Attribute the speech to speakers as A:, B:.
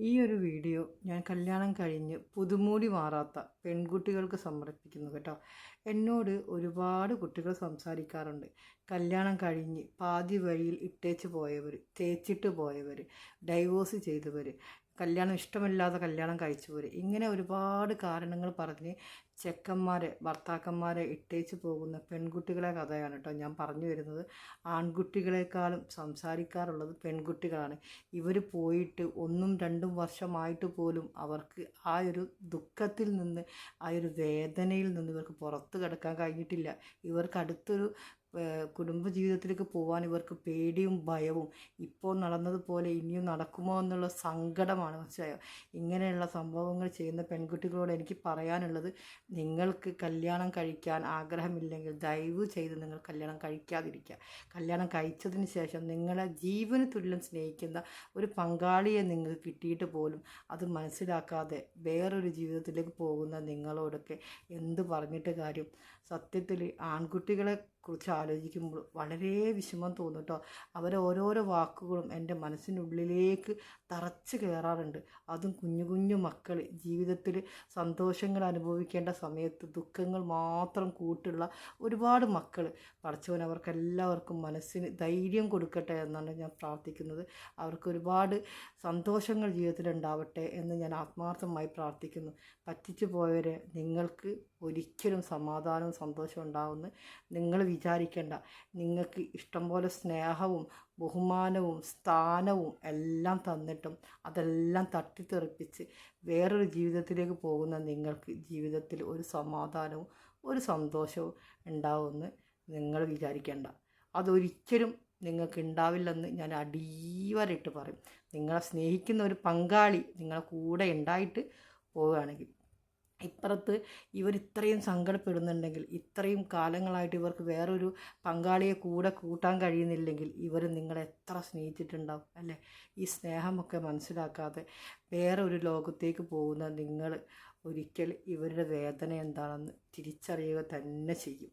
A: ഈ ഒരു വീഡിയോ ഞാൻ കല്യാണം കഴിഞ്ഞ് പുതുമൂടി മാറാത്ത പെൺകുട്ടികൾക്ക് സമർപ്പിക്കുന്നു കേട്ടോ. എന്നോട് ഒരുപാട് കുട്ടികൾ സംസാരിക്കാറുണ്ട്. കല്യാണം കഴിഞ്ഞ് പാതി വഴിയിൽ ഇട്ടേച്ച് പോയവർ തേച്ചിട്ട് പോയവർ ഡൈവോഴ്സ് ചെയ്തവർ കല്യാണം ഇഷ്ടമില്ലാതെ കല്യാണം കഴിച്ചു കഴിച്ചവർ ഇങ്ങനെ ഒരുപാട് കാരണങ്ങൾ പറഞ്ഞ് ചെക്കന്മാരെ ഭർത്താക്കന്മാരെ ഇട്ടേച്ച് പോകുന്ന പെൺകുട്ടികളെ കഥയാണ് കേട്ടോ ഞാൻ പറഞ്ഞു വരുന്നത്. ആൺകുട്ടികളെക്കാളും സംസാരിക്കാറുള്ളത് പെൺകുട്ടികളാണ്. ഇവർ പോയിട്ട് ഒന്നും രണ്ടും വർഷമായിട്ട് പോലും അവർക്ക് ആ ഒരു ദുഃഖത്തിൽ നിന്ന് ആ ഒരു വേദനയിൽ നിന്ന് ഇവർക്ക് പുറത്ത് കിടക്കാൻ കഴിഞ്ഞിട്ടില്ല. ഇവർക്ക് അടുത്തൊരു കുടുംബജീവിതത്തിലേക്ക് പോകാൻ ഇവർക്ക് പേടിയും ഭയവും. ഇപ്പോൾ നടന്നതുപോലെ ഇനിയും നടക്കുമോ എന്നുള്ള സങ്കടമാണ് മനസ്സിലായോ? ഇങ്ങനെയുള്ള സംഭവങ്ങൾ ചെയ്യുന്ന പെൺകുട്ടികളോട് എനിക്ക് പറയാനുള്ളത് നിങ്ങൾക്ക് കല്യാണം കഴിക്കാൻ ആഗ്രഹമില്ലെങ്കിൽ ദയവ് ചെയ്ത് നിങ്ങൾ കല്യാണം കഴിക്കാതിരിക്കുക. കല്യാണം കഴിച്ചതിന് ശേഷം നിങ്ങളെ ജീവന് തുല്യം സ്നേഹിക്കുന്ന ഒരു പങ്കാളിയെ നിങ്ങൾക്ക് കിട്ടിയിട്ട് പോലും അത് മനസ്സിലാക്കാതെ വേറൊരു ജീവിതത്തിലേക്ക് പോകുന്ന നിങ്ങളോടൊക്കെ എന്ത് പറഞ്ഞിട്ട് കാര്യം? സത്യത്തിൽ ആൺകുട്ടികളെ കുറിച്ച് ആലോചിക്കുമ്പോൾ വളരെ വിഷമം തോന്നും കേട്ടോ അവരെ ഓരോരോ വാക്കുകളും എന്റെ മനസ്സിനുള്ളിലേക്ക് തറച്ച് കയറാറുണ്ട്. അതും കുഞ്ഞു കുഞ്ഞു മക്കൾ ജീവിതത്തിൽ സന്തോഷങ്ങൾ അനുഭവിക്കേണ്ട സമയത്ത് ദുഃഖങ്ങൾ മാത്രം കൂട്ടുള്ള ഒരുപാട് മക്കൾ പഠിച്ചവൻ അവർക്കെല്ലാവർക്കും മനസ്സിന് ധൈര്യം കൊടുക്കട്ടെ എന്നാണ് ഞാൻ പ്രാർത്ഥിക്കുന്നത്. അവർക്ക് ഒരുപാട് സന്തോഷങ്ങൾ ജീവിതത്തിൽ ഉണ്ടാവട്ടെ എന്ന് ഞാൻ ആത്മാർത്ഥമായി പ്രാർത്ഥിക്കുന്നു. പറ്റിച്ചു പോയവരെ നിങ്ങൾക്ക് ഒരിക്കലും സമാധാനവും സന്തോഷവും ഉണ്ടാവുമെന്ന് നിങ്ങൾ വിചാരിക്കേണ്ട നിങ്ങൾക്ക് ഇഷ്ടം പോലെ സ്നേഹവും ബഹുമാനവും സ്ഥാനവും എല്ലാം തന്നിട്ടും അതെല്ലാം തട്ടിത്തെറിപ്പിച്ച് വേറൊരു ജീവിതത്തിലേക്ക് പോകുന്ന നിങ്ങൾക്ക് ജീവിതത്തിൽ ഒരു സമാധാനവും ഒരു സന്തോഷവും ഉണ്ടാവുമെന്ന് നിങ്ങൾ വിചാരിക്കേണ്ട. അതൊരിക്കലും നിങ്ങൾക്ക് ഉണ്ടാവില്ലെന്ന് ഞാൻ അടിവരയിട്ട് പറയും. നിങ്ങളെ സ്നേഹിക്കുന്ന ഒരു പങ്കാളി നിങ്ങളെ കൂടെ ഉണ്ടായിട്ട് പോവുകയാണെങ്കിൽ ഇപ്പുറത്ത് ഇവർ ഇത്രയും സങ്കടപ്പെടുന്നുണ്ടെങ്കിൽ ഇത്രയും കാലങ്ങളായിട്ട് ഇവർക്ക് വേറൊരു പങ്കാളിയെ കൂടെ കൂട്ടാൻ കഴിയുന്നില്ലെങ്കിൽ ഇവർ നിങ്ങളെ എത്ര സ്നേഹിച്ചിട്ടുണ്ടാവും അല്ലേ? ഈ സ്നേഹമൊക്കെ മനസ്സിലാക്കാതെ വേറെ ഒരു ലോകത്തേക്ക് പോകുന്ന നിങ്ങൾ ഒരിക്കൽ ഇവരുടെ വേദന എന്താണെന്ന് തിരിച്ചറിയുക തന്നെ ചെയ്യും.